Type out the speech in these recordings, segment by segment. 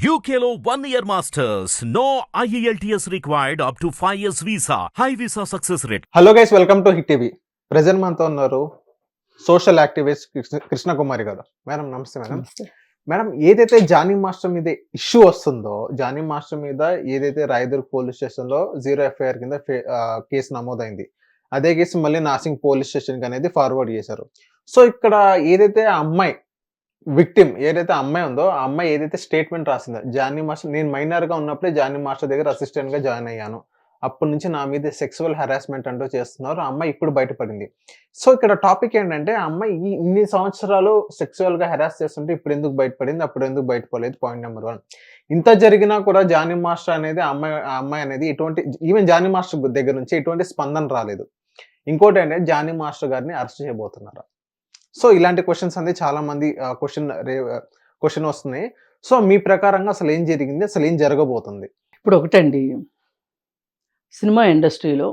One year masters. No E IELTS required up to 5 years visa. High visa success rate. Hello guys welcome to hit TV present మనతో ఉన్నారు social activist Krishna Krishnakumari garu madam నమస్తే madam madam ఏదైతే Jani master మీద issue వస్తుందో Jani master మీద ఏదైతే Rayadurg police స్టేషన్లో zero FIR కింద కేసు నమోదైంది అదే కేసు మళ్ళీ నాసింగ్ పోలీస్ స్టేషన్కి అనేది ఫార్వర్డ్ చేశారు సో ఇక్కడ ఏదైతే ఆ అమ్మాయి విక్టిమ్ ఏదైతే అమ్మాయి ఉందో ఆ అమ్మాయి ఏదైతే స్టేట్మెంట్ రాసిందో జానీ మాస్టర్ నేను మైనర్గా ఉన్నప్పుడే జానీ మాస్టర్ దగ్గర అసిస్టెంట్గా జాయిన్ అయ్యాను. అప్పటి నుంచి నా మీద సెక్సువల్ హెరాస్మెంట్ అంటూ చేస్తున్నారు. ఆ అమ్మాయి ఇప్పుడు బయటపడింది. సో ఇక్కడ టాపిక్ ఏంటంటే ఆ అమ్మాయి ఈ ఇన్ని సంవత్సరాలు సెక్సువల్గా హెరాస్ చేస్తుంటే ఇప్పుడు ఎందుకు బయటపడింది? అప్పుడు ఎందుకు బయటపడలేదు పాయింట్ నెంబర్ వన్ ఇంత జరిగినా కూడా జానీ మాస్టర్ అనేది అమ్మాయి ఆ అమ్మాయి అనేది ఎటువంటి ఈవెన్ జానీ మాస్టర్ దగ్గర నుంచి ఎటువంటి స్పందన రాలేదు. ఇంకోటి ఏంటంటే జానీ మాస్టర్ గారిని అరెస్ట్ చేయబోతున్నారు? సో ఇలాంటి క్వశ్చన్స్ అనేది చాలా మంది క్వశ్చన్ క్వశ్చన్ వస్తున్నాయి. సో మీ ప్రకారంగా అసలు ఏం జరిగింది? అసలు ఏం జరగబోతుంది? ఇప్పుడు ఒకటండి. సినిమా ఇండస్ట్రీలో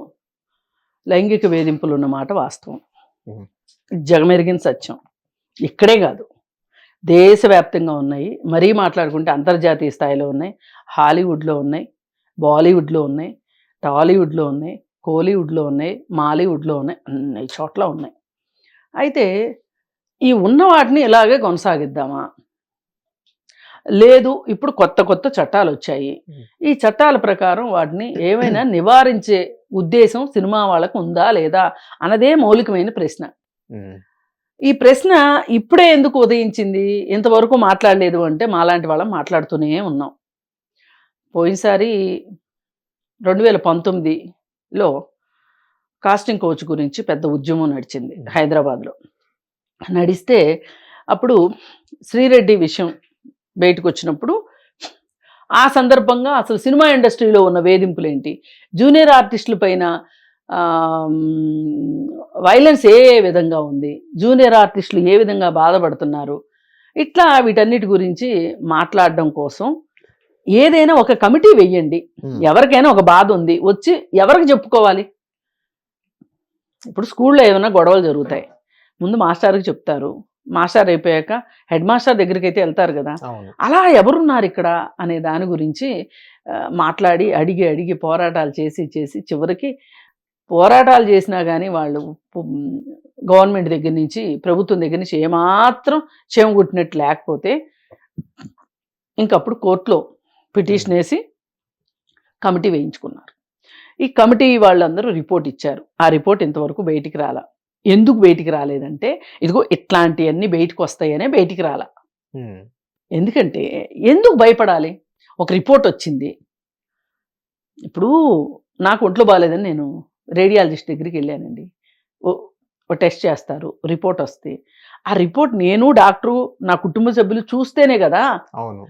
లైంగిక వేధింపులు ఉన్నమాట వాస్తవం. జగమెరిగిన సత్యం. ఇక్కడే కాదు. దేశవ్యాప్తంగా ఉన్నాయి. మరీ మాట్లాడుకుంటే అంతర్జాతీయ స్థాయిలో ఉన్నాయి. హాలీవుడ్లో ఉన్నాయి. బాలీవుడ్లో ఉన్నాయి. టాలీవుడ్లో ఉన్నాయి. కోలీవుడ్లో ఉన్నాయి. మాలీవుడ్లో ఉన్నాయి. అన్ని చోట్ల ఉన్నాయి. అయితే ఈ ఉన్న వాటిని ఇలాగే కొనసాగిద్దామా? లేదు ఇప్పుడు కొత్త కొత్త చట్టాలు వచ్చాయి ఈ చట్టాల ప్రకారం వాటిని ఏమైనా నివారించే ఉద్దేశం సినిమా వాళ్ళకు ఉందా లేదా అన్నదే మౌలికమైన ప్రశ్న. ఈ ప్రశ్న ఇప్పుడే ఎందుకు ఉదయించింది? ఇంతవరకు మాట్లాడలేదు అంటే మాలాంటి వాళ్ళం మాట్లాడుతూనే ఉన్నాం. పోయినసారి రెండు వేల పంతొమ్మిదిలో కాస్టింగ్ కోచ్ గురించి పెద్ద ఉద్యమం నడిచింది హైదరాబాద్లో. నడిస్తే అప్పుడు శ్రీరెడ్డి విషయం బయటకు వచ్చినప్పుడు ఆ సందర్భంగా అసలు సినిమా ఇండస్ట్రీలో ఉన్న వేధింపులు ఏంటి జూనియర్ ఆర్టిస్టుల పైన వైలెన్స్ ఏ ఏ విధంగా ఉంది? జూనియర్ ఆర్టిస్టులు ఏ విధంగా బాధపడుతున్నారు? ఇట్లా వీటన్నిటి గురించి మాట్లాడడం కోసం ఏదైనా ఒక కమిటీ వెయ్యండి. ఎవరికైనా ఒక బాధ ఉంది. వచ్చి ఎవరికి చెప్పుకోవాలి? ఇప్పుడు స్కూల్లో ఏమైనా గొడవలు జరుగుతాయి. ముందు మాస్టర్కి చెప్తారు. మాస్టర్ అయిపోయాక హెడ్ మాస్టర్ దగ్గరికి అయితే వెళ్తారు కదా. అలా ఎవరున్నారు ఇక్కడ అనే దాని గురించి మాట్లాడి అడిగి అడిగి పోరాటాలు చేసి చేసి చివరికి పోరాటాలు చేసినా కానీ వాళ్ళు గవర్నమెంట్ దగ్గర నుంచి ప్రభుత్వం దగ్గర నుంచి ఏమాత్రం చేమగుట్టినట్టు లేకపోతే ఇంకప్పుడు కోర్టులో పిటిషన్ వేసి కమిటీ వేయించుకున్నారు. ఈ కమిటీ వాళ్ళందరూ రిపోర్ట్ ఇచ్చారు. ఆ రిపోర్ట్ ఇంతవరకు బయటికి రాలా. ఎందుకు బయటికి రాలేదంటే ఇదిగో ఇట్లాంటివన్నీ బయటకు వస్తాయనే బయటికి రాలా. ఎందుకంటే ఎందుకు భయపడాలి? ఒక రిపోర్ట్ వచ్చింది. ఇప్పుడు నాకు ఒంట్లో బాగాలేదని నేను రేడియాలజిస్ట్ దగ్గరికి వెళ్ళానండి. ఓ- టెస్ట్ చేస్తారు రిపోర్ట్ వస్తే. ఆ రిపోర్ట్ నేను డాక్టరు నా కుటుంబ సభ్యులు చూస్తేనే కదా. అవును.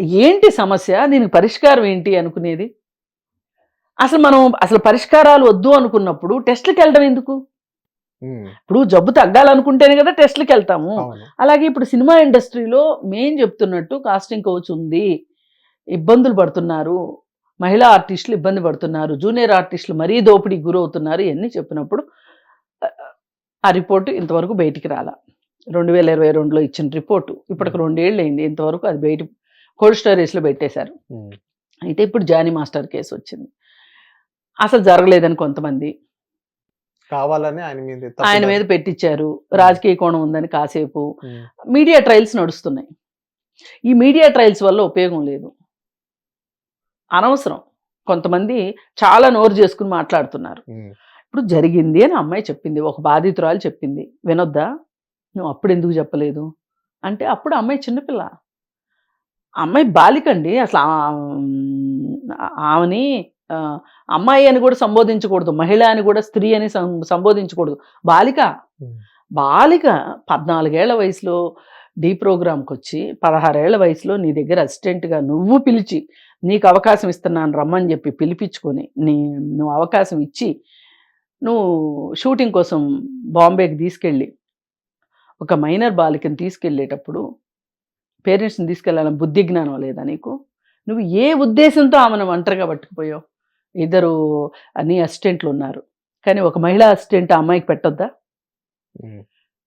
ఏంటి సమస్య? దీనికి పరిష్కారం ఏంటి అనుకునేది? అసలు మనం అసలు పరిష్కారాలు వద్దు అనుకున్నప్పుడు టెస్ట్లకు వెళ్ళడం ఎందుకు. ఇప్పుడు జబ్బు తగ్గాలనుకుంటేనే కదా టెస్ట్లకు వెళ్తాము అలాగే ఇప్పుడు సినిమా ఇండస్ట్రీలో మేం చెప్తున్నట్టు కాస్టింగ్ కోచ్ ఉంది ఇబ్బందులు పడుతున్నారు మహిళా ఆర్టిస్టులు ఇబ్బంది పడుతున్నారు జూనియర్ ఆర్టిస్టులు మరీ దోపిడీకి గురవుతున్నారు ఇవన్నీ చెప్పినప్పుడు ఆ, రిపోర్టు ఇంతవరకు బయటికి రాల. రెండు వేల ఇరవై రెండులో ఇచ్చిన రిపోర్టు. ఇప్పటికి రెండేళ్ళు అయింది ఇంతవరకు అది బయట కోల్డ్ స్టోరేజ్లో పెట్టేశారు. అయితే ఇప్పుడు జానీ మాస్టర్ కేసు వచ్చింది. అసలు జరగలేదని కొంతమంది కావాలని ఆయన మీద ఆయన మీద పెట్టించారు. రాజకీయ కోణం ఉందని కాసేపు. మీడియా ట్రయల్స్ నడుస్తున్నాయి. ఈ మీడియా ట్రయల్స్ వల్ల ఉపయోగం లేదు. అనవసరం. కొంతమంది చాలా నోరు చేసుకుని మాట్లాడుతున్నారు. ఇప్పుడు జరిగింది అని అమ్మాయి చెప్పింది. ఒక బాధితురాలు చెప్పింది. వినొద్దా? నువ్వు అప్పుడు ఎందుకు చెప్పలేదు? అంటే అప్పుడు అమ్మాయి చిన్నపిల్ల. అమ్మాయి బాలికండి అసలు ఆమెని అమ్మాయి అని కూడా సంబోధించకూడదు మహిళ అని కూడా స్త్రీ అని సం- సంబోధించకూడదు. బాలిక. బాలిక పద్నాలుగేళ్ళ వయసులో డి ప్రోగ్రామ్కి వచ్చి పదహారేళ్ళ వయసులో నీ దగ్గర అసిస్టెంట్గా నువ్వు పిలిచి నీకు అవకాశం ఇస్తున్నాను రమ్మని చెప్పి పిలిపించుకొని నీ నువ్వు అవకాశం ఇచ్చి నువ్వు షూటింగ్ కోసం బాంబేకి తీసుకెళ్ళి ఒక మైనర్ బాలికని తీసుకెళ్ళేటప్పుడు పేరెంట్స్ని తీసుకెళ్ళాలని బుద్ధి జ్ఞానం లేదా నీకు? నువ్వు ఏ ఉద్దేశంతో ఆమెను ఒంటరిగా పట్టుకుపోయావు? ఇద్దరు నీ అసిస్టెంట్లు ఉన్నారు. కానీ ఒక మహిళా అసిస్టెంట్ ఆ అమ్మాయికి పెట్టొద్దా.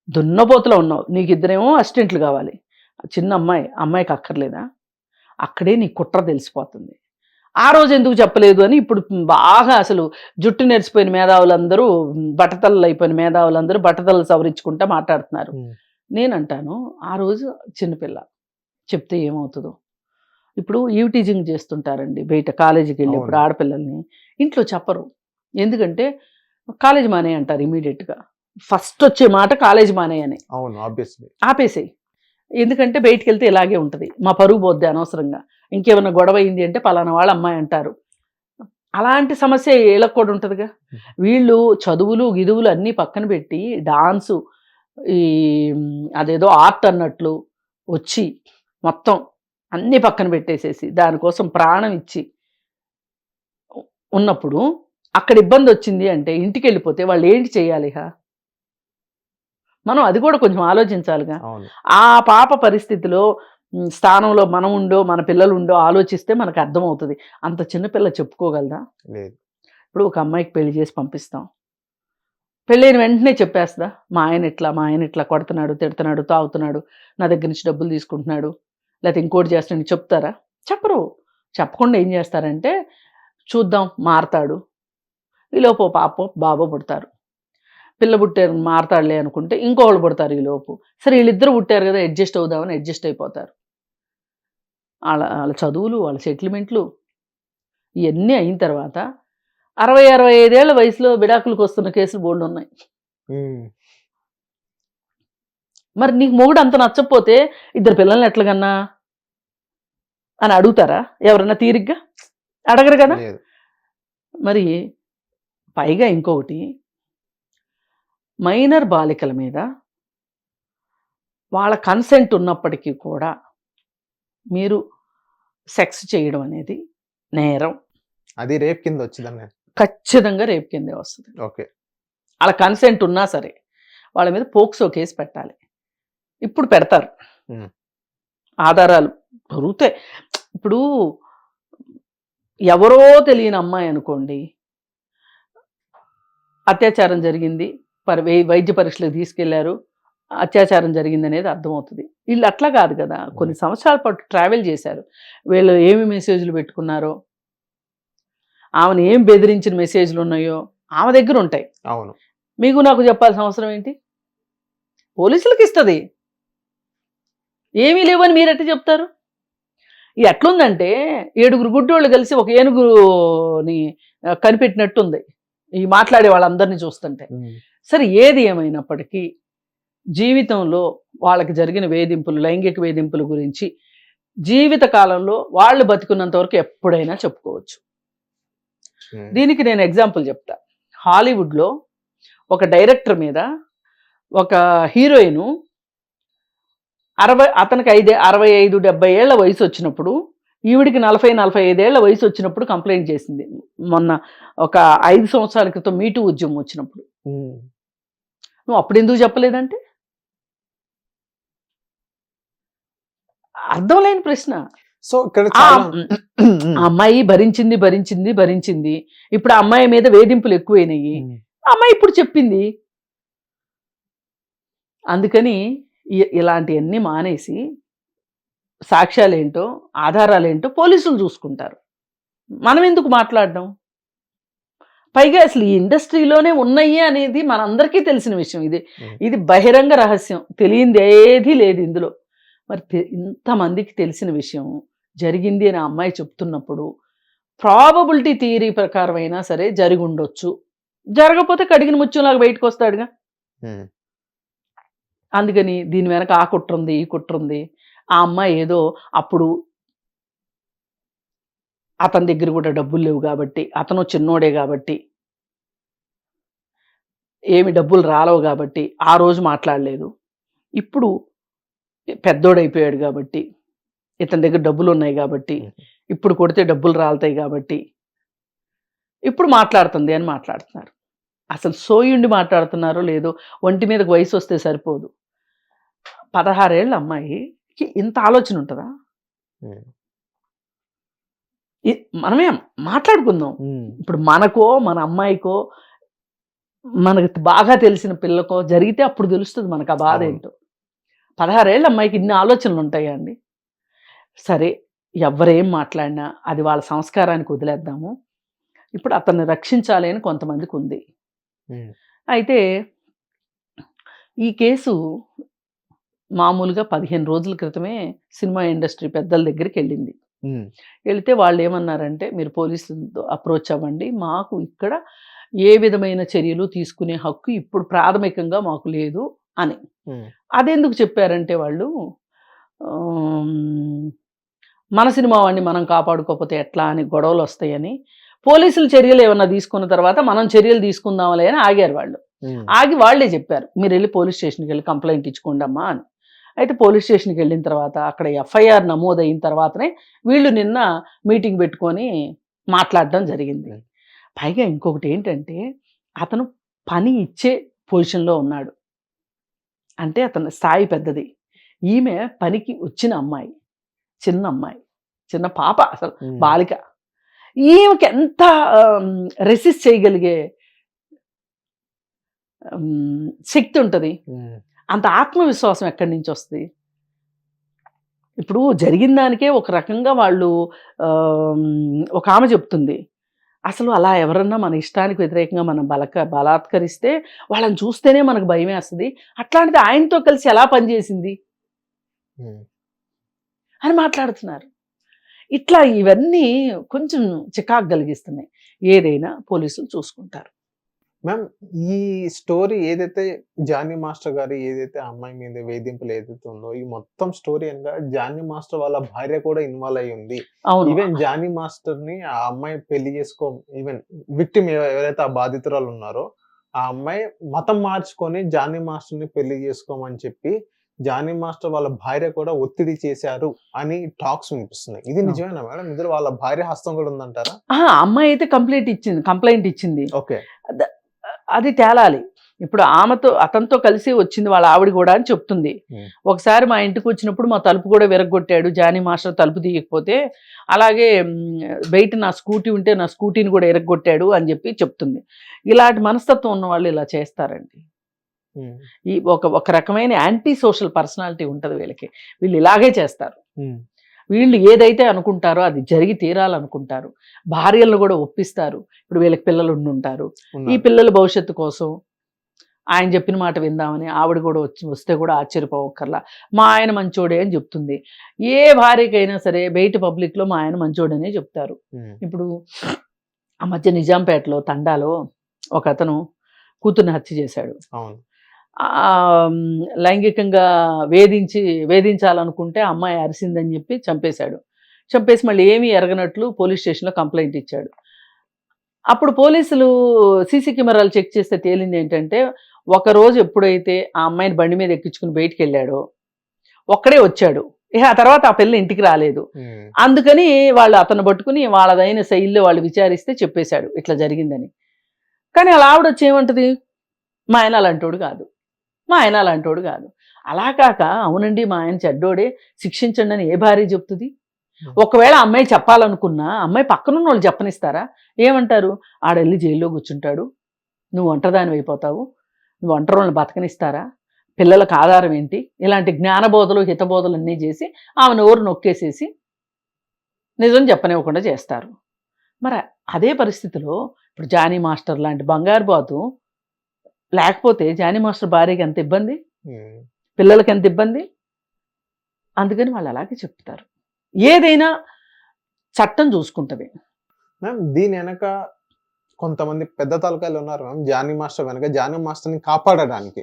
దున్నపోతులో ఉన్నావు. నీకు ఇద్దరేమో అసిస్టెంట్లు కావాలి. చిన్న అమ్మాయి అమ్మాయికి అక్కర్లేదా? అక్కడే నీ కుట్ర తెలిసిపోతుంది. ఆ రోజు ఎందుకు చెప్పలేదు అని ఇప్పుడు బాగా అసలు జుట్టు నెరిసిపోయిన మేధావులందరూ బట్టతలలు అయిపోయిన మేధావులందరూ బట్టతలు సవరించుకుంటా మాట్లాడుతున్నారు. నేనంటాను ఆ రోజు చిన్నపిల్ల చెప్తే ఏమవుతుందో? ఇప్పుడు ఈవిటీజింగ్ చేస్తుంటారండి బయట కాలేజీకి వెళ్ళేప్పుడు. ఆడపిల్లల్ని. ఇంట్లో చెప్పరు. ఎందుకంటే కాలేజ్ మానే అంటారు ఇమీడియట్గా ఫస్ట్ వచ్చే మాట కాలేజ్ మానే అని. ఆపేసేయి. ఎందుకంటే బయటికి వెళ్తే ఇలాగే ఉంటుంది. మా పరుగు పోద్ది అనవసరంగా. ఇంకేమైనా గొడవ అయింది అంటే పలానా వాళ్ళ అమ్మాయి అంటారు. అలాంటి సమస్య వీళ్ళకి కూడా ఉంటుందిగా. వీళ్ళు చదువులు గిదువులు అన్నీ పక్కన పెట్టి డాన్సు ఈ అదేదో ఆర్ట్ అన్నట్లు వచ్చి మొత్తం అన్నీ పక్కన పెట్టేసేసి దానికోసం ప్రాణం ఇచ్చి ఉన్నప్పుడు అక్కడ ఇబ్బంది వచ్చింది అంటే ఇంటికి వెళ్ళిపోతే వాళ్ళు ఏంటి చేయాలి మనం అది కూడా కొంచెం ఆలోచించాలిగా. ఆ పాప పరిస్థితిలో స్థానంలో మనం ఉండో మన పిల్లలు ఉండో ఆలోచిస్తే మనకు అర్థమవుతుంది. అంత చిన్నపిల్ల చెప్పుకోగలదా? లేదు. ఇప్పుడు ఒక అమ్మాయికి పెళ్ళి చేసి పంపిస్తాం. పెళ్ళైన వెంటనే చెప్పేస్తుందా? మా ఆయన ఇట్లా మా ఆయన ఇట్లా కొడుతున్నాడు తిడుతున్నాడు తాగుతున్నాడు నా దగ్గర నుంచి డబ్బులు తీసుకుంటున్నాడు. లేకపోతే ఇంకోటి చేస్తాను చెప్తారా? చెప్పరు. చెప్పకుండా ఏం చేస్తారంటే చూద్దాం మారతాడు. ఈలోపు పాప బాబో పుడతారు. పిల్ల పుట్టారు మారతాడులే అనుకుంటే ఇంకోళ్ళు పుడతారు ఈలోపు సరే వీళ్ళిద్దరు పుట్టారు కదా అడ్జస్ట్ అవుదామని అడ్జస్ట్ అయిపోతారు. వాళ్ళ వాళ్ళ చదువులు వాళ్ళ సెటిల్మెంట్లు ఇవన్నీ అయిన తర్వాత అరవై అరవై ఐదేళ్ళ వయసులో బిడాకులకు వస్తున్న కేసులు బోల్డ్ ఉన్నాయి మరి నీకు మొగుడు అంత నచ్చకపోతే ఇద్దరు పిల్లల్ని ఎట్లాగన్నా అని అడుగుతారా? ఎవరన్నా తీరిగ్గా? అడగరు కదా? మరి పైగా ఇంకొకటి మైనర్ బాలికల మీద వాళ్ళ కన్సెంట్ ఉన్నప్పటికీ కూడా మీరు సెక్స్ చేయడం అనేది నేరం. అది రేప్ కింద వచ్చిందని ఖచ్చితంగా రేపు కిందే వస్తుంది. ఓకే. వాళ్ళ కన్సెంట్ ఉన్నా సరే వాళ్ళ మీద పోక్సో కేసు పెట్టాలి. ఇప్పుడు పెడతారు. ఆధారాలు దొరుకుతాయి ఇప్పుడు ఎవరో తెలియని అమ్మాయి అనుకోండి అత్యాచారం జరిగింది పరి వైద్య పరీక్షలకు తీసుకెళ్ళారు అత్యాచారం జరిగింది అనేది అర్థమవుతుంది. వీళ్ళు అట్లా కాదు కదా. కొన్ని సంవత్సరాల పాటు ట్రావెల్ చేశారు. వీళ్ళు ఏమి మెసేజ్లు పెట్టుకున్నారో ఆమెను ఏం బెదిరించిన మెసేజ్లు ఉన్నాయో ఆమె దగ్గర ఉంటాయి. అవును. మీకు నాకు చెప్పాల్సిన అవసరం ఏంటి? పోలీసులకు ఇస్తుంది. ఏమీ లేవని మీరు ఎట్లా చెప్తారు? ఎట్లుందంటే ఏడుగురు గుడ్డోళ్ళు కలిసి ఒక ఏనుగుని కనిపెట్టినట్టుంది. ఈ మాట్లాడే వాళ్ళందరినీ చూస్తుంటే. సరే ఏది ఏమైనప్పటికీ జీవితంలో వాళ్ళకి జరిగిన వేధింపులు లైంగిక వేధింపుల గురించి జీవిత కాలంలో వాళ్ళు బతికున్నంత వరకు ఎప్పుడైనా చెప్పుకోవచ్చు. దీనికి నేను ఎగ్జాంపుల్ చెప్తా. హాలీవుడ్లో ఒక డైరెక్టర్ మీద ఒక హీరోయిన్ అరవై అతనికి ఐదే అరవై ఐదు డెబ్బై ఏళ్ళ వయసు వచ్చినప్పుడు ఈవిడికి నలభై నలభై ఐదేళ్ళ వయసు వచ్చినప్పుడు కంప్లైంట్ చేసింది. మొన్న ఒక ఐదు సంవత్సరాల క్రితం మీటూ ఉద్యమం వచ్చినప్పుడు. నువ్వు అప్పుడు ఎందుకు చెప్పలేదంటే? అర్థం లేని ప్రశ్న. సో ఇక్కడ అమ్మాయి భరించింది భరించింది భరించింది. ఇప్పుడు ఆ అమ్మాయి మీద వేధింపులు ఎక్కువైనాయి. అమ్మాయి ఇప్పుడు చెప్పింది. అందుకని ఇలాంటివన్నీ మానేసి సాక్ష్యాలేంటో ఆధారాలేంటో పోలీసులు చూసుకుంటారు. మనం ఎందుకు మాట్లాడడం? పైగా అసలు ఈ ఇండస్ట్రీలోనే ఉన్నాయి అనేది మనందరికీ తెలిసిన విషయం ఇది. ఇది బహిరంగ రహస్యం. తెలియంది ఏదీ లేదు ఇందులో. మరి ఇంతమందికి తెలిసిన విషయం జరిగింది అని అమ్మాయి చెప్తున్నప్పుడు ప్రాబబిలిటీ థియరీ ప్రకారం అయినా సరే జరిగి ఉండొచ్చు జరగకపోతే కడిగిన ముత్యంలాగా బయటకు వస్తాడుగా. అందుకని దీని వెనక ఆ కుట్ర ఉంది ఈ కుట్ర ఉంది. ఆ అమ్మాయి ఏదో అప్పుడు అతని దగ్గర కూడా డబ్బులు లేవు కాబట్టి అతను చిన్నోడే కాబట్టి ఏమి డబ్బులు రాలవు కాబట్టి ఆ రోజు మాట్లాడలేదు. ఇప్పుడు పెద్దోడైపోయాడు కాబట్టి ఇతని దగ్గర డబ్బులు ఉన్నాయి కాబట్టి ఇప్పుడు కొడితే డబ్బులు రాలుతాయి కాబట్టి ఇప్పుడు మాట్లాడుతుంది అని మాట్లాడుతున్నారు. అసలు సోయుండి మాట్లాడుతున్నారో లేదో ఒంటి మీదకి వయసు వస్తే సరిపోదు. పదహారేళ్ళ అమ్మాయికి ఇంత ఆలోచన ఉంటుందా? మనమే మాట్లాడుకుందాం. ఇప్పుడు మనకో మన అమ్మాయికో మనకు బాగా తెలిసిన పిల్లకో జరిగితే అప్పుడు తెలుస్తుంది మనకు ఆ బాధ. ఏంటో. పదహారేళ్ళ అమ్మాయికి ఇన్ని ఆలోచనలు ఉంటాయా అండి? సరే ఎవరేం మాట్లాడినా అది వాళ్ళ సంస్కారానికి వదిలేద్దాము. ఇప్పుడు అతన్ని రక్షించాలి అని కొంతమందికి ఉంది. అయితే ఈ కేసు మామూలుగా పదిహేను రోజుల క్రితమే సినిమా ఇండస్ట్రీ పెద్దల దగ్గరికి వెళ్ళింది. వెళితే వాళ్ళు ఏమన్నారంటే మీరు పోలీసులతో అప్రోచ్ అవ్వండి. మాకు ఇక్కడ ఏ విధమైన చర్యలు తీసుకునే హక్కు ఇప్పుడు ప్రాథమికంగా మాకు లేదు అని. అదెందుకు చెప్పారంటే వాళ్ళు మన సినిమా వాడిని మనం కాపాడుకోకపోతే ఎట్లా అని గొడవలు వస్తాయని పోలీసులు చర్యలు ఏమన్నా తీసుకున్న తర్వాత మనం చర్యలు తీసుకుందాంలే అని ఆగారు వాళ్ళు. ఆగి వాళ్ళే చెప్పారు మీరు వెళ్ళి పోలీస్ స్టేషన్కి వెళ్ళి కంప్లైంట్ ఇచ్చుకోండి అమ్మా అని. అయితే పోలీస్ స్టేషన్కి వెళ్ళిన తర్వాత అక్కడ ఎఫ్ఐఆర్ నమోదైన తర్వాతనే వీళ్ళు నిన్న మీటింగ్ పెట్టుకొని మాట్లాడడం జరిగింది. పైగా ఇంకొకటి ఏంటంటే అతను పని ఇచ్చే పొజిషన్లో ఉన్నాడు. అంటే అతని స్థాయి పెద్దది. ఈమె పనికి వచ్చిన అమ్మాయి. చిన్న అమ్మాయి. చిన్న పాప అసలు బాలిక. ఈమెకి ఎంత రెసిస్ట్ చేయగలిగే శక్తి ఉంటుంది. అంత ఆత్మవిశ్వాసం ఎక్కడి నుంచి వస్తుంది? ఇప్పుడు జరిగిన దానికే ఒక రకంగా వాళ్ళు ఒక ఆమె చెప్తుంది. అసలు అలా ఎవరన్నా మన ఇష్టానికి వ్యతిరేకంగా మనం బలక బలాత్కరిస్తే వాళ్ళని చూస్తేనే మనకు భయం వేస్తుంది. అట్లాంటిది ఆయనతో కలిసి ఎలా పనిచేసింది. అని మాట్లాడుతున్నారు. ఇట్లా ఇవన్నీ కొంచెం చికాకు కలిగిస్తున్నాయి. ఏదైనా పోలీసులు చూసుకుంటారు. మ్యామ్ ఈ స్టోరీ ఏదైతే జానీ మాస్టర్ గారి ఏదైతే అమ్మాయి మీద వేధింపులు ఏదైతే ఉందో ఈ మొత్తం స్టోరీ అనగా జానీ మాస్టర్ వాళ్ళ భార్య కూడా ఇన్వాల్వ్ అయి ఉంది. ఈవెన్ జానీ మాస్టర్ని ఆ అమ్మాయి పెళ్ళి చేసుకో ఈవెన్ విక్టిమ్ ఎవరైతే ఆ బాధితురాలు ఉన్నారో ఆ అమ్మాయి మతం మార్చుకొని జానీ మాస్టర్ని పెళ్ళి చేసుకోమని చెప్పి జానీ మాస్టర్ వాళ్ళ భార్య కూడా ఒత్తిడి చేశారు అని టాక్స్ వినిపిస్తున్నాయి. ఇది నిజమేనా మేడం? ఇందులో వాళ్ళ భార్య హస్తం కూడా ఉందంటారా? ఆ అమ్మాయి అయితే కంప్లైంట్ ఇచ్చింది కంప్లైంట్ ఇచ్చింది. ఓకే. అది తేలాలి. ఇప్పుడు ఆమెతో అతనితో కలిసి వచ్చింది వాళ్ళ ఆవిడ కూడా అని చెప్తుంది. ఒకసారి మా ఇంటికి వచ్చినప్పుడు మా తలుపు కూడా విరగొట్టాడు. జానీ మాస్టర్ తలుపు తీయకపోతే అలాగే బయట నా స్కూటీ ఉంటే నా స్కూటీని కూడా ఎరగొట్టాడు అని చెప్పి చెప్తుంది. ఇలాంటి మనస్తత్వం ఉన్న వాళ్ళు ఇలా చేస్తారండి. ఈ ఒక ఒక రకమైన యాంటీ సోషల్ పర్సనాలిటీ ఉంటుంది వీళ్ళకి. వీళ్ళు ఇలాగే చేస్తారు. వీళ్ళు ఏదైతే అనుకుంటారో అది జరిగి తీరాలనుకుంటారు. భార్యలను కూడా ఒప్పిస్తారు. ఇప్పుడు వీళ్ళకి పిల్లలు ఉండి ఉంటారు. ఈ పిల్లల భవిష్యత్తు కోసం ఆయన చెప్పిన మాట విందామని ఆవిడ కూడా వచ్చి వస్తే కూడా ఆశ్చర్యపోవక్కర్లా. మా ఆయన మంచోడే అని చెప్తుంది. ఏ భార్యకైనా సరే బయట పబ్లిక్లో మా ఆయన మంచోడనే చెప్తారు. ఇప్పుడు ఆ మధ్య నిజాంపేటలో తండాలో ఒక అతను కూతుర్ని హత్య చేశాడు. లైంగికంగా వేధించి వేధించాలనుకుంటే అమ్మాయి అరిసిందని చెప్పి చంపేశాడు. చంపేసి మళ్ళీ ఏమీ ఎరగనట్లు పోలీస్ స్టేషన్లో కంప్లైంట్ ఇచ్చాడు. అప్పుడు పోలీసులు సీసీ కెమెరాలు చెక్ చేస్తే తేలింది ఏంటంటే ఒక రోజు ఎప్పుడైతే ఆ అమ్మాయిని బండి మీద ఎక్కించుకుని బయటికి వెళ్ళాడో ఒక్కడే వచ్చాడు. ఇక ఆ తర్వాత ఆ పిల్ల ఇంటికి రాలేదు. అందుకని వాళ్ళు అతను పట్టుకుని వాళ్ళదైన శైలిలో వాళ్ళు విచారిస్తే చెప్పేశాడు ఇట్లా జరిగిందని. కానీ అలా ఆవిడ వచ్చి ఏమంటది? మా ఆయన అలాంటోడు కాదు. మా ఆయన అలాంటోడు కాదు. అలా కాక అవునండి మా ఆయన చెడ్డోడే శిక్షించండి అని ఏ భార్య చెప్తుంది? ఒకవేళ అమ్మాయి చెప్పాలనుకున్నా అమ్మాయి పక్కనున్న వాళ్ళు చెప్పనిస్తారా? ఏమంటారు? ఆడెళ్ళి జైల్లో కూర్చుంటాడు. నువ్వు ఒంటరిదాని అయిపోతావు. నువ్వు ఒంటరి బతకనిస్తారా? పిల్లలకు ఆధారం ఏంటి? ఇలాంటి జ్ఞానబోధలు హితబోధలు అన్నీ చేసి ఆమె నోరు నొక్కేసేసి నిజం చెప్పనివ్వకుండా చేస్తారు. మరి అదే పరిస్థితిలో ఇప్పుడు జానీ మాస్టర్ లాంటి బంగారు బాతు లేకపోతే జానీ మాస్టర్ భార్యకి ఎంత ఇబ్బంది. పిల్లలకి ఎంత ఇబ్బంది? అందుకని వాళ్ళు అలాగే చెప్తారు. ఏదైనా చట్టం చూసుకుంటుంది. మ్యామ్ దీని వెనక కొంతమంది పెద్ద తలకాయలు ఉన్నారు మ్యామ్. జానీ మాస్టర్ వెనక జానీ మాస్టర్ని కాపాడడానికి.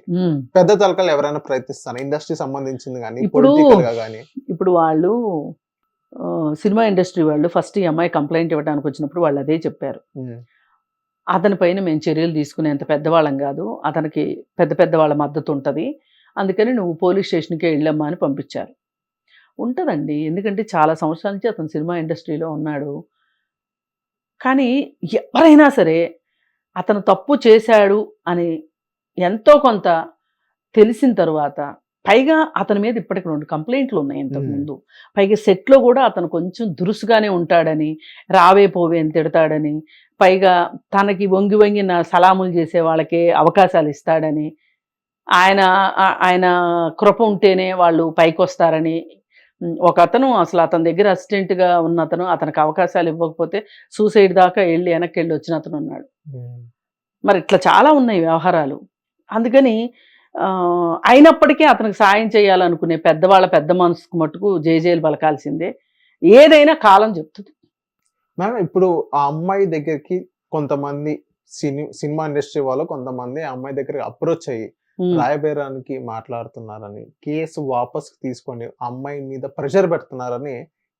పెద్ద తలకాయలు ఎవరైనా ప్రయత్నిస్తారు? ఇండస్ట్రీ సంబంధించింది కానీ ఇప్పుడు- ఇప్పుడు వాళ్ళు సినిమా ఇండస్ట్రీ వాళ్ళు ఫస్ట్ ఈ అమ్మాయి కంప్లైంట్ ఇవ్వడానికి వచ్చినప్పుడు వాళ్ళు అదే చెప్పారు. అతని పైన మేము చర్యలు తీసుకునేంత పెద్దవాళ్ళం కాదు. అతనికి పెద్ద పెద్ద వాళ్ళ మద్దతు ఉంటుంది. అందుకని నువ్వు పోలీస్ స్టేషన్కే వెళ్ళమ్మా అని పంపించారు. ఉంటుందండి. ఎందుకంటే చాలా సంవత్సరాల నుంచి అతను సినిమా ఇండస్ట్రీలో ఉన్నాడు. కానీ ఎవరైనా సరే అతను తప్పు చేశాడు అని ఎంతో కొంత తెలిసిన తర్వాత పైగా అతని మీద ఇప్పటికి రెండు కంప్లైంట్లు ఉన్నాయి ఇంతకుముందు పైగా సెట్లో కూడా అతను కొంచెం దురుసుగానే ఉంటాడని రావే పోవే అని తిడతాడని పైగా తనకి వంగి వంగి నా సలాములు చేసే వాళ్ళకే అవకాశాలు ఇస్తాడని ఆయన ఆయన కృప ఉంటేనే వాళ్ళు పైకి వస్తారని ఒక అతను అసలు అతని దగ్గర assistant గా ఉన్న అతను అతనికి అవకాశాలు ఇవ్వకపోతే సూసైడ్ దాకా వెళ్ళి వెనక్కి వెళ్ళి వచ్చిన అతను ఉన్నాడు. మరి ఇట్లా చాలా ఉన్నాయి వ్యవహారాలు. అందుకని అయినప్పటికీ అతనికి సాయం చేయాలనుకునే పెద్దవాళ్ళ పెద్ద మనసుకు మట్టుకు జేజేలు పలకాల్సిందే ఏదైనా కాలం చెప్తుంది మేడం ఇప్పుడు ఆ అమ్మాయి దగ్గరికి కొంతమంది సినీ సినిమా ఇండస్ట్రీ వాళ్ళు కొంతమంది ఆ అమ్మాయి దగ్గరికి అప్రోచ్ అయ్యి. రాయబేరానికి మాట్లాడుతున్నారని కేసు వాపస్ తీసుకొని ఆ అమ్మాయి మీద ప్రెషర్ పెడుతున్నారని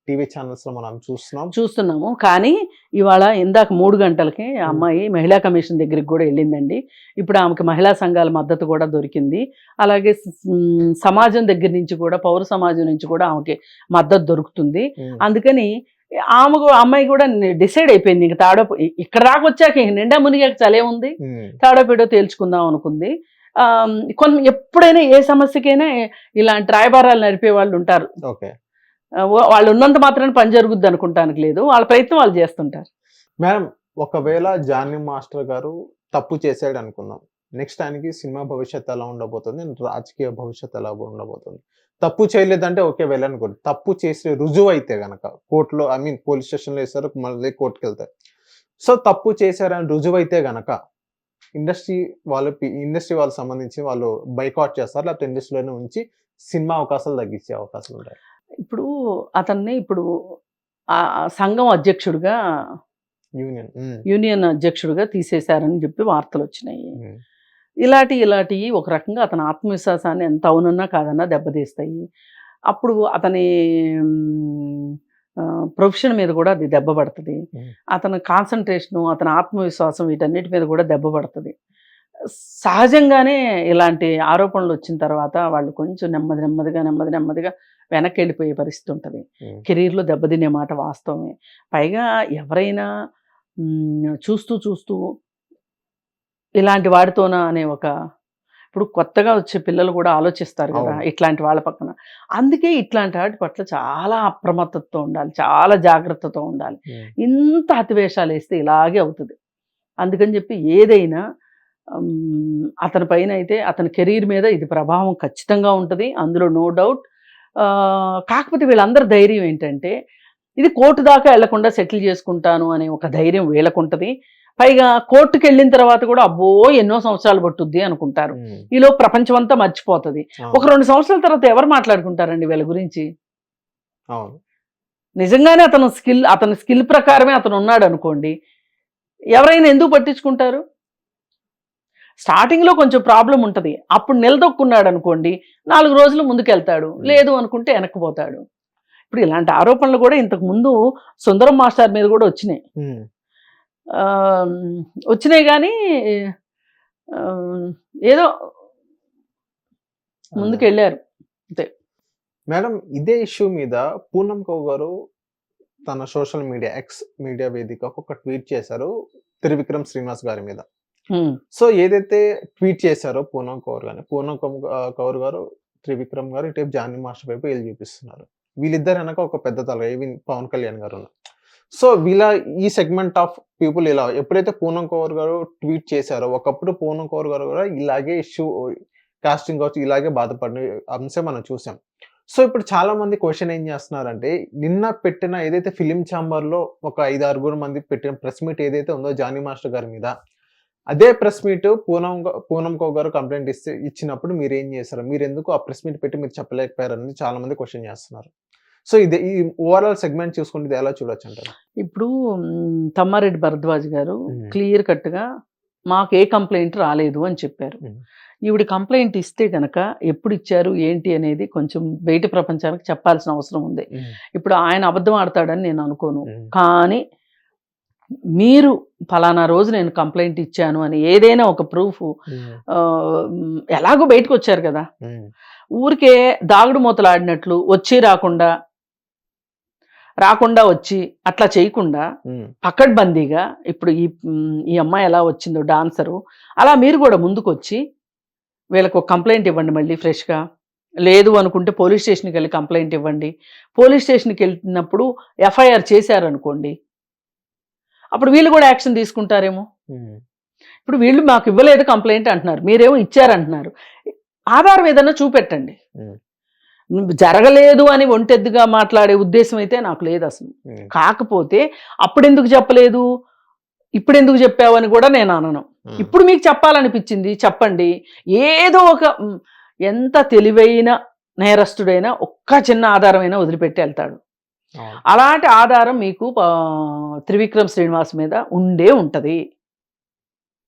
టీవీ ఛానల్స్లో మనం చూస్తున్నాం. చూస్తున్నాము. కానీ ఇవాళ ఇందాక మూడు గంటలకి ఆ అమ్మాయి మహిళా కమిషన్ దగ్గరికి కూడా వెళ్ళిందండి. ఇప్పుడు ఆమెకి మహిళా సంఘాల మద్దతు కూడా దొరికింది. అలాగే సమాజం దగ్గర నుంచి కూడా పౌర సమాజం నుంచి కూడా ఆమెకి మద్దతు దొరుకుతుంది. అందుకని ఆమె అమ్మాయి కూడా డిసైడ్ అయిపోయింది. ఇంక తాడో ఇక్కడ ఇంక నిండా మునిగాక చలే ఉంది. తాడోపేడో తేల్చుకుందాం అనుకుంది. ఆమ్, కొన్ని ఎప్పుడైనా ఏ సమస్యకైనా ఇలాంటి రాయబారాలు నడిపే వాళ్ళు ఉంటారు. ఆ, వాళ్ళు ఉన్నంత మాత్రమే పని జరుగుద్ది అనుకుంటానికి లేదు. వాళ్ళ ప్రయత్నం వాళ్ళు చేస్తుంటారు. మేడం ఒకవేళ జాన్వి మాస్టర్ గారు తప్పు చేశాడు అనుకుందాం. నెక్స్ట్ ఆయనకి సినిమా భవిష్యత్తు ఎలా ఉండబోతుంది? రాజకీయ భవిష్యత్తు ఎలా ఉండబోతుంది? తప్పు చేయలేదంటే ఓకే వెళ్ళనుకోండి తప్పు చేసి రుజువు అయితే గనక కోర్టులో ఐ మీన్ పోలీస్ స్టేషన్లో వేస్తారు మళ్ళీ కోర్టుకి వెళ్తారు. సో తప్పు చేశారని రుజువు అయితే గనక ఇండస్ట్రీ వాళ్ళు ఇండస్ట్రీ వాళ్ళకి సంబంధించి వాళ్ళు బైకాట్ చేస్తారు లేకపోతే ఇండస్ట్రీలోనే ఉంచి సినిమా అవకాశాలు తగ్గించే అవకాశాలు ఉంటాయి. ఇప్పుడు అతన్ని ఇప్పుడు ఆ సంఘం అధ్యక్షుడిగా యూనియన్. యూనియన్ అధ్యక్షుడిగా తీసేశారని చెప్పి వార్తలు వచ్చినాయి. ఇలాంటి ఇలాంటివి ఒక రకంగా అతని ఆత్మవిశ్వాసాన్ని ఎంత అవునన్నా కాదన్నా దెబ్బతీస్తాయి. అప్పుడు అతని ప్రొఫెషన్ మీద కూడా అది దెబ్బ పడుతుంది. అతని కాన్సన్ట్రేషను అతని ఆత్మవిశ్వాసం వీటన్నిటి మీద కూడా దెబ్బ పడుతుంది. సహజంగానే ఇలాంటి ఆరోపణలు వచ్చిన తర్వాత వాళ్ళు కొంచెం నెమ్మది నెమ్మదిగా నెమ్మది నెమ్మదిగా వెనక్కి వెళ్ళిపోయే పరిస్థితి ఉంటుంది. కెరీర్లో దెబ్బతినే మాట వాస్తవమే. పైగా ఎవరైనా చూస్తూ చూస్తూ ఇలాంటి వాడితోనా అనే ఒక ఇప్పుడు కొత్తగా వచ్చే పిల్లలు కూడా ఆలోచిస్తారు కదా. ఇట్లాంటి వాళ్ళ పక్కన. అందుకే ఇట్లాంటి వాటి పట్ల చాలా అప్రమత్తతో ఉండాలి చాలా జాగ్రత్తతో ఉండాలి. ఇంత అతివేషాలు వేస్తే ఇలాగే అవుతుంది. అందుకని చెప్పి ఏదైనా అతని పైన అయితే అతని కెరీర్ మీద ఇది ప్రభావం ఖచ్చితంగా ఉంటుంది. అందులో నో డౌట్ కాకపోతే వీళ్ళందరి ధైర్యం ఏంటంటే ఇది కోర్టు దాకా వెళ్ళకుండా సెటిల్ చేసుకుంటాను అనే ఒక ధైర్యం వీళ్ళకుంటది. పైగా కోర్టుకి వెళ్ళిన తర్వాత కూడా అబ్బో ఎన్నో సంవత్సరాలు పట్టుద్ది అనుకుంటారు. ఈలో ప్రపంచం అంతా మర్చిపోతుంది. ఒక రెండు సంవత్సరాల తర్వాత ఎవరు మాట్లాడుకుంటారండి వీళ్ళ గురించి? నిజంగానే అతను స్కిల్ అతని స్కిల్ ప్రకారమే అతను ఉన్నాడు అనుకోండి ఎవరైనా ఎందుకు పట్టించుకుంటారు? స్టార్టింగ్లో కొంచెం ప్రాబ్లం ఉంటుంది. అప్పుడు నిలదొక్కున్నాడు అనుకోండి నాలుగు రోజులు ముందుకెళ్తాడు. లేదు అనుకుంటే వెనక్కిపోతాడు. ఇప్పుడు ఇలాంటి ఆరోపణలు కూడా ఇంతకు ముందు సుందరం మాస్టర్ మీద కూడా వచ్చినాయి. ఆ, వచ్చినాయి కానీ ఏదో ముందుకు వెళ్ళారు మేడం ఇదే ఇష్యూ మీద పూనం కౌ గారు తన సోషల్ మీడియా ఎక్స్ మీడియా వేదికకు ఒక ట్వీట్ చేశారు త్రివిక్రమ్ శ్రీనివాస్ గారి మీద. సో ఏదైతే ట్వీట్ చేశారో పూనం కౌర్ గారు పూనం కౌర్ గారు త్రివిక్రమ్ గారు ఇటు జానీ మాస్టర్ వైపు వెళ్ళి చూపిస్తున్నారు. వీళ్ళిద్దరు వెనక ఒక పెద్ద తల ఈవెన్ పవన్ కళ్యాణ్ గారు ఉన్నారు. సో వీళ్ళ ఈ సెగ్మెంట్ ఆఫ్ పీపుల్ ఇలా ఎప్పుడైతే పూనం కౌర్ గారు ట్వీట్ చేశారో ఒకప్పుడు పూనం కౌర్ గారు కూడా ఇలాగే ఇష్యూ కాస్టింగ్ కావచ్చు ఇలాగే బాధపడిన అంశం మనం చూసాం. సో ఇప్పుడు చాలా మంది క్వశ్చన్ ఏం చేస్తున్నారంటే నిన్న పెట్టిన ఏదైతే ఫిలిం ఛాంబర్లో ఒక ఐదు ఆరుగురు మంది పెట్టిన ప్రెస్ మీట్ ఏదైతే ఉందో జానీ మాస్టర్ గారి మీద అదే press meet Poonam Poonam Kaur garu complaint ఇస్తే ఇచ్చినప్పుడు మీరు ఏం చేశారు? మీరు ఎందుకు ఆ ప్రెస్ మీట్ పెట్టి మీరు చెప్పలేకపోయారని చాలా మంది క్వశ్చన్ చేస్తున్నారు. సో ఇది ఈ ఓవరాల్ సెగ్మెంట్ చూసుకుంటే ఎలా చూడొచ్చు అంటారు? ఇప్పుడు తమ్మారెడ్డి భరద్వాజ్ గారు. క్లియర్ కట్గా మాకు ఏ కంప్లైంట్ రాలేదు అని చెప్పారు. ఈవిడ కంప్లైంట్ ఇస్తే గనక ఎప్పుడు ఇచ్చారు ఏంటి అనేది కొంచెం బయట ప్రపంచానికి చెప్పాల్సిన అవసరం ఉంది. ఇప్పుడు ఆయన అబద్ధం ఆడతాడని నేను అనుకోను. కానీ మీరు ఫలానా రోజు నేను కంప్లైంట్ ఇచ్చాను అని ఏదైనా ఒక ప్రూఫ్ ఎలాగో బయటకు వచ్చారు కదా. ఊరికే దాగుడు మూతలు ఆడినట్లు వచ్చి రాకుండా రాకుండా వచ్చి అట్లా చేయకుండా పకడ్బందీగా ఇప్పుడు ఈ ఈ అమ్మాయి ఎలా వచ్చిందో డాన్సరు అలా మీరు కూడా ముందుకు వచ్చి వీళ్ళకు కంప్లైంట్ ఇవ్వండి మళ్ళీ ఫ్రెష్గా. లేదు అనుకుంటే పోలీస్ స్టేషన్కి వెళ్ళి కంప్లైంట్ ఇవ్వండి. పోలీస్ స్టేషన్కి వెళ్ళినప్పుడు ఎఫ్ఐఆర్ చేశారనుకోండి అప్పుడు వీళ్ళు కూడా యాక్షన్ తీసుకుంటారేమో? ఇప్పుడు వీళ్ళు మాకు ఇవ్వలేదు కంప్లైంట్ అంటున్నారు. మీరేమో ఇచ్చారంటున్నారు. ఆధారం ఏదైనా చూపెట్టండి. జరగలేదు అని ఒంటెద్దుగా మాట్లాడే ఉద్దేశం అయితే నాకు లేదు అసలు. కాకపోతే అప్పుడెందుకు చెప్పలేదు? ఇప్పుడు ఎందుకు చెప్పావు అని కూడా నేను అనను. ఇప్పుడు మీకు చెప్పాలనిపించింది చెప్పండి. ఏదో ఒక ఎంత తెలివైన నేరస్తుడైనా ఒక్క చిన్న ఆధారమైనా వదిలిపెట్టి వెళ్తాడు. అలాంటి ఆధారం మీకు త్రివిక్రమ్ శ్రీనివాస్ మీద ఉండే ఉంటది.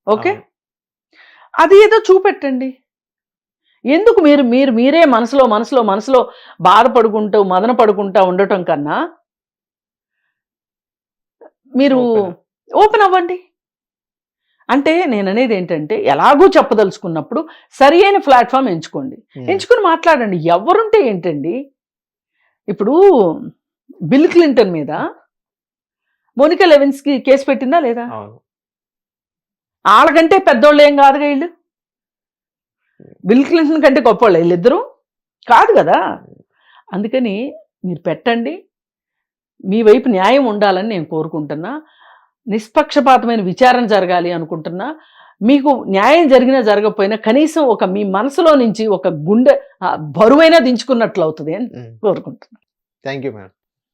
ఓకే. అది ఏదో చూపెట్టండి. ఎందుకు మీరు మీరు మీరే మనసులో మనసులో మనసులో బాధపడుకుంటూ మదన పడుకుంటా ఉండటం కన్నా మీరు. ఓపెన్. అవ్వండి. అంటే నేను అనేది ఏంటంటే ఎలాగూ చెప్పదలుచుకున్నప్పుడు సరి అయిన ప్లాట్ఫామ్ ఎంచుకోండి. ఎంచుకుని మాట్లాడండి. ఎవరుంటే ఏంటండి? ఇప్పుడు బిల్ క్లింటన్ మీద మోనికా లెవిన్స్కి కేసు పెట్టిందా లేదా? వాళ్ళకంటే పెద్దోళ్ళు ఏం కాదుగా వీళ్ళు? బిల్ క్లింటన్ కంటే గొప్పవాళ్ళు వీళ్ళిద్దరూ? కాదు కదా. అందుకని మీరు పెట్టండి. మీ వైపు న్యాయం ఉండాలని నేను కోరుకుంటున్నా. నిష్పక్షపాతమైన విచారణ జరగాలి అనుకుంటున్నా. మీకు న్యాయం జరిగినా జరగకపోయినా కనీసం ఒక మీ మనసులో నుంచి ఒక గుండె బరువైనా దించుకున్నట్లు అవుతుంది అని కోరుకుంటున్నా. Thank you madam